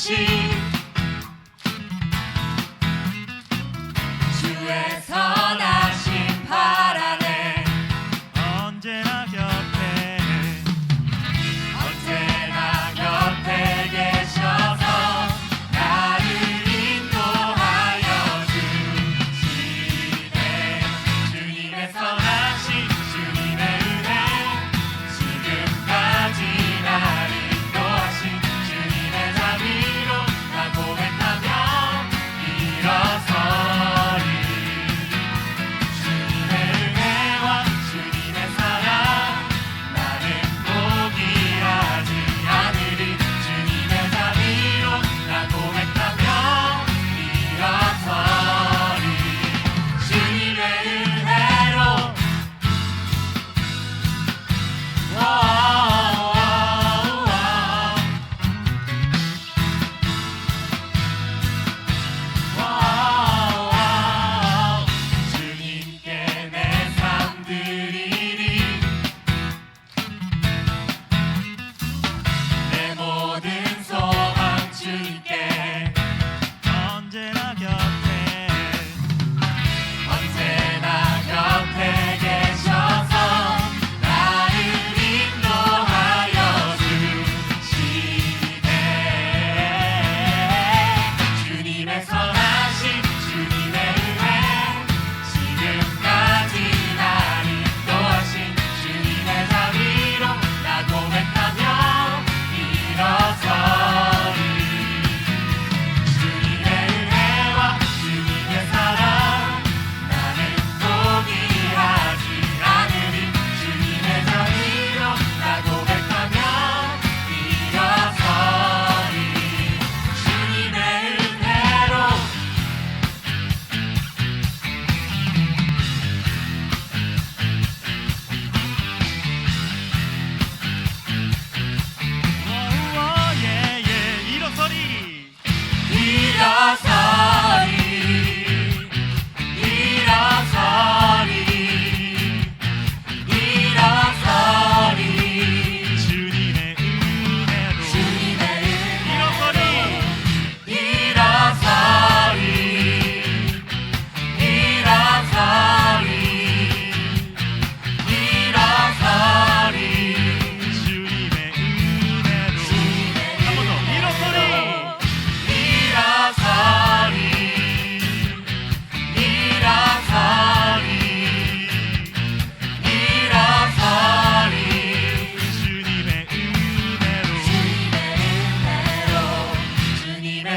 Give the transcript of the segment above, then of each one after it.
she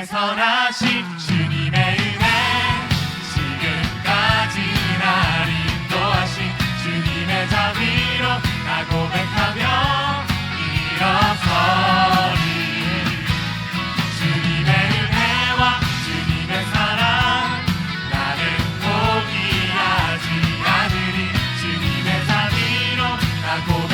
선하신 주님의 은혜. 지금까지 날 인도하신 주님의 자비로 나 고백하며 일어서리. 주님의 은혜와 주님의 사랑 나를 포기하지 않으리. 주님의 자비로 나 고백